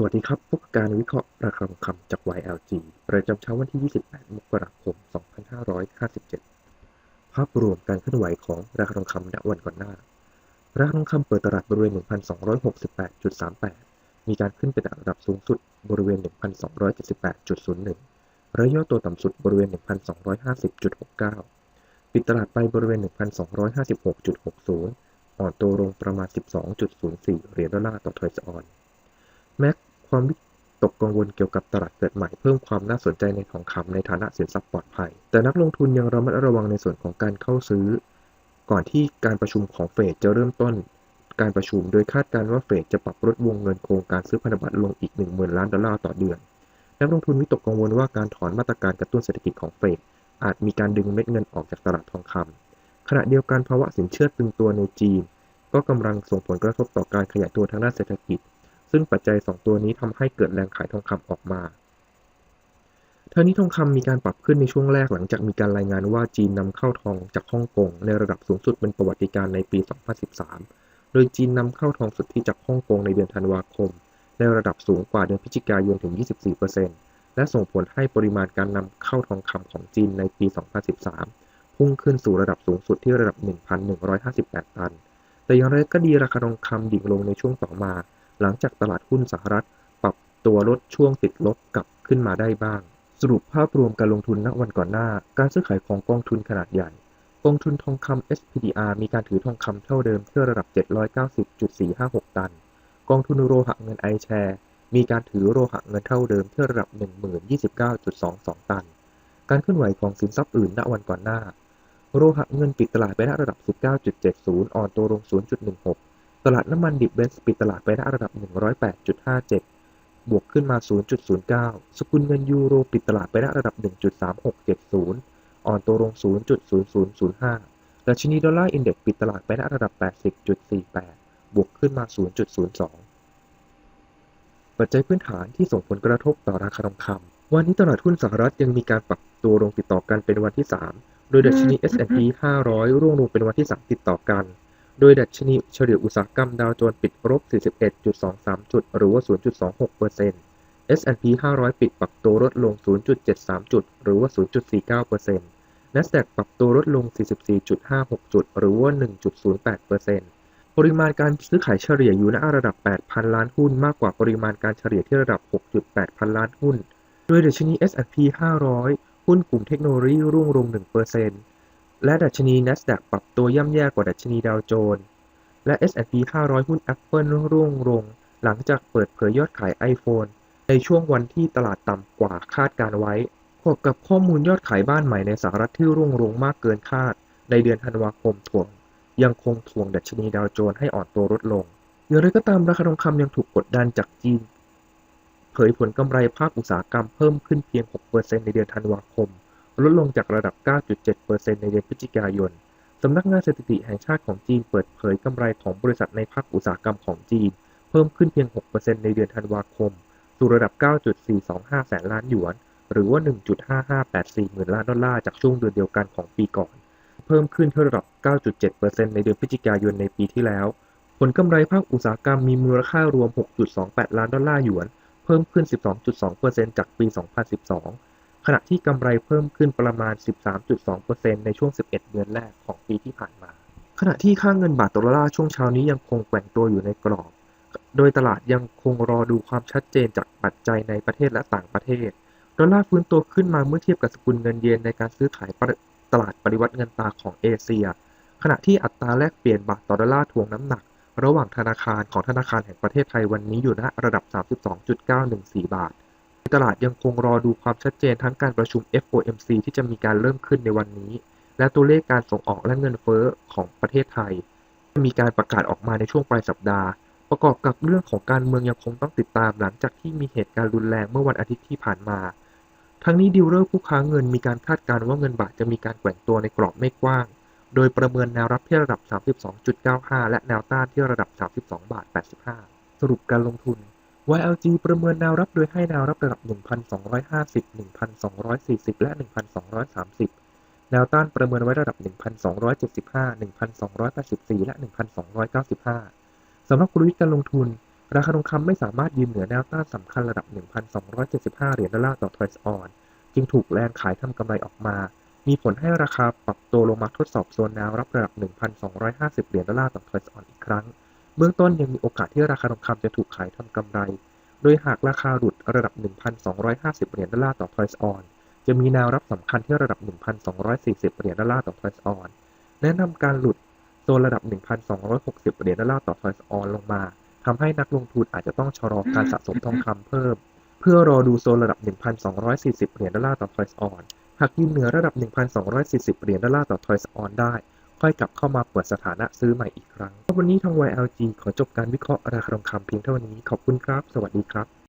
สวัสดีครับพบกการวิเคราะห์ราคาทองคำจาก YLG ประจำเช้าวันที่ 28 มกราคม 2557 ภาพรวมการเคลื่อนไหวของราคาทองคำณวันก่อนหน้า ราคาทองคำเปิดตลาดบริเวณ 1,268.38 มีการขึ้นไปแตะระดับสูงสุดบริเวณ 1,278.01 ระยะตัวต่ำสุดบริเวณ 1,250.69 ปิดตลาดไปบริเวณ 1,256.60 อ่อนตัวลงประมาณ 12.04 เหรียญดอลลาร์ต่อทรัลออนแม้ ความวิตกกังวลเกี่ยวกับตลาดเกิดใหม่เพิ่มความน่าสนใจในทองคำในฐานะสินทรัพย์ปลอดภัย แต่นักลงทุนยังระมัดระวังในส่วนของการเข้าซื้อ ก่อนที่การประชุมของเฟดจะเริ่มต้น การประชุมโดยคาดการณ์ว่าเฟดจะปรับลดวงเงินโครงการซื้อพันธบัตรลงอีก 10,000 ล้านดอลลาร์ต่อเดือน นักลงทุนวิตกกังวลว่าการถอนมาตรการกระตุ้นเศรษฐกิจของเฟดอาจมีการดึงเม็ดเงินออกจากตลาดทองคำขณะเดียวกันภาวะสินเชื่อตึงตัวในจีน ก็กำลังส่งผลกระทบต่อการขยายตัวทางด้านเศรษฐกิจ ซึ่งปัจจัย 2 ตัวนี้ทำให้เกิดแรงขายทองคำออกมาเทั้งนี้ทองคำมีการปรับขึ้นในช่วงแรกหลังจากมีการรายงานว่าจีนนำเข้าทองจากฮ่องกงในระดับสูงสุดเป็นประวัติการในปี 2013 โดยจีนนำเข้าทองสุทธิจากฮ่องกงในเดือนธันวาคม ในระดับสูงกว่าเดือนพฤศจิกายนถึง 24%และส่งผลให้ปริมาณการนำเข้าทองคำของจีนในปี 2013 พุ่งขึ้นสู่ระดับสูงสุดที่ระดับ 1,158 ตัน แต่อย่างไรก็ดีราคาทองคำดิ่งลงในช่วงต่อมา หลังจากตลาดหุ้นสหรัฐ ปรับตัวลดช่วงติดลบกลับขึ้นมาได้บ้าง สรุปภาพรวมการลงทุนณวันก่อนหน้า การซื้อขายของกองทุนขนาดใหญ่ กองทุนทองคำ SPDR มีการถือทองคำเท่าเดิมที่ระดับ 790.456 ตัน กองทุนโรหะเงินไอแชร์มีการถือโรหะเงินเท่าเดิมที่ระดับ 1029.22 ตัน การเคลื่อนไหวของสินทรัพย์อื่นณวันก่อนหน้าโรหะเงินปิดตลาดไปณระดับ 19.70 อ่อนตัวลง 0.16 ตลาดน้ำมันดิบเบนซ์ปิดตลาดไปณระดับ 108.57 บวกขึ้นมา 0.09 สกุลเงินยูโรปิดตลาดไปณระดับ 1.3670 อ่อนตัวลง 0.0005ดัชนีดอลลาร์อินเด็กซ์ปิดตลาดไปณระดับ 80.48 บวกขึ้นมา 0.02 ปัจจัยพื้นฐานที่ส่งผลกระทบต่อราคาทองคำวันนี้ตลาดหุ้นสหรัฐยังมีการปรับตัวลงติดต่อกันเป็นวันที่ 3 โดยดัชนี S&P 500 ร่วงลงเป็นวันที่ 3 ติดต่อกัน โดยดัชนีเฉลี่ยอุตสาหกรรมดาวโจนส์ปิดลบ 41.23 จุด หรือว่า 0.26% S&P 500 ปิดปรับตัวลดลง 0.73 จุด หรือว่า 0.49% NASDAQ ปรับตัวลดลง 44.56 จุด หรือว่า 1.08%ปริมาณการซื้อขายเฉลี่ยอยู่ณระดับ 8,000 ล้านหุ้น มากกว่าปริมาณการเฉลี่ยที่ระดับ 6.8 พันล้านหุ้น โดยดัชนี S&P 500 หุ้นกลุ่มเทคโนโลยีร่วงลง 1% และดัชนี NASDAQ ปรับตัวย่ำแย่กว่าดัชนีดาวโจนส์ และ S&P 500 หุ้น Apple ร่วงลง หลังจากเปิดเผยยอดขาย iPhone ในช่วงวันที่ตลาดต่ำกว่าคาดการไว้พบกับข้อมูลยอดขายบ้านใหม่ในสหรัฐที่ร่วงลงมากเกินคาด ในเดือนธันวาคมถ่วง ยังคงถ่วงดัชนีดาวโจนส์ให้อ่อนตัวลดลง อย่างไรก็ตามราคาทองคำยังถูกกดดันจากจีน เผยผลกำไรภาคอุตสาหกรรมเพิ่มขึ้นเพียง 6%ในเดือนธันวาคม ลดลงจากระดับ 9.7%ในเดือนพฤศจิกายน สำนักงานสถิติแห่งชาติของจีนเปิดเผยกำไรของบริษัทในภาคอุตสาหกรรมของจีน เพิ่มขึ้นเพียง 6%ในเดือนธันวาคม สู่ระดับ 9.425 แสนล้านหยวน หรือว่า 1.5584 หมื่นล้านดอลลาร์จากช่วงเดือนเดียวกันของปีก่อน เพิ่มขึ้นที่ระดับ 9.7%ในเดือนพฤศจิกายนในปีที่แล้ว ผลกำไรภาคอุตสาหกรรมมีมูลค่ารวม 6.28 ล้านดอลลาร์หยวน เพิ่มขึ้น 12.2%จากปี 2012 ขณะที่กำไรเพิ่มขึ้นประมาณ 13.2%ในช่วง 11 เดือนแรกของปีที่ผ่านมา ขณะที่ค่าเงินบาทต่อดอลลาร์ช่วงเช้านี้ยังคงแกว่งตัวอยู่ในกรอบ โดยตลาดยังคงรอดูความชัดเจนจากปัจจัยในประเทศและต่างประเทศ ดอลลาร์ฟื้นตัวขึ้นมาเมื่อเทียบกับสกุลเงินเยนในการซื้อขายตลาดปริวัติเงินตาของเอเชีย ขณะที่อัตราแลกเปลี่ยนบาทต่อดอลลาร์ทวงน้ำหนัก ระหว่างธนาคารของธนาคารแห่งประเทศไทยวันนี้อยู่ณระดับ 32.914 บาท ตลาดยังคงรอดูความชัดเจนทั้งการประชุม FOMC ที่จะมีการเริ่มขึ้นในวันนี้ และตัวเลขการส่งออกและเงินเฟ้อของประเทศไทยจะมีการประกาศออกมาในช่วงปลายสัปดาห์ ประกอบกับเรื่องของการเมืองยังคงต้องติดตามหลังจากที่มีเหตุการณ์รุนแรงเมื่อวันอาทิตย์ที่ผ่านมา ทั้งนี้ดิวเลอร์ผู้ค้าเงินมีการคาดการณ์ว่าเงินบาทจะมีการแกว่งตัวในกรอบไม่กว้าง โดยประเมินแนวรับที่ระดับ 32.95 และแนวต้านที่ระดับ 32บาท85สรุปการลงทุน YLG ประเมินแนวรับโดยให้แนวรับระดับ 1,250 1,240 และ 1,230 แนวต้านประเมินไว้ระดับ 1,275 1,284 และ 1,295 สำหรับกลยุทธ์การลงทุน ราคาทองคำไม่สามารถยืนเหนือแนวต้านสำคัญระดับ 1,275 เหรียญดอลลาร์ต่อทรอยส์ออน จึงถูกแรงขายทำกำไรออกมา มีผลให้ราคาปรับตัวลงมาทดสอบโซนแนวรับระดับ 1,250 เหรียญดอลลาร์ต่อทรอยส์ออนอีกครั้ง เบื้องต้นยังมีโอกาสที่ราคาทองคำจะถูกขายทำกำไร โดยหากราคาหลุดระดับ 1,250 เหรียญดอลลาร์ต่อทรอยส์ออนจะมีแนวรับสำคัญที่ระดับ 1,240 เหรียญดอลลาร์ต่อทรอยส์ออนแนะนำการหลุดโซนระดับ 1,260 เหรียญดอลลาร์ต่อทรอยส์ออนลงมาทำให้นักลงทุนอาจจะต้องชะลอการสะสมทองคำเพิ่ม เพื่อรอดูโซนระดับ 1,240 เหรียญดอลลาร์ต่อทรอยส์ออนหากยืนเหนือระดับ 1,240 เหรียญดอลลาร์ต่อทรอยส์ออนได้ ค่อยกลับเข้ามาเปิดสถานะซื้อใหม่อีกครั้ง วันนี้ทาง YLG ขอจบการวิเคราะห์ราคาทองคำเพียงเท่านี้ ขอบคุณครับ สวัสดีครับ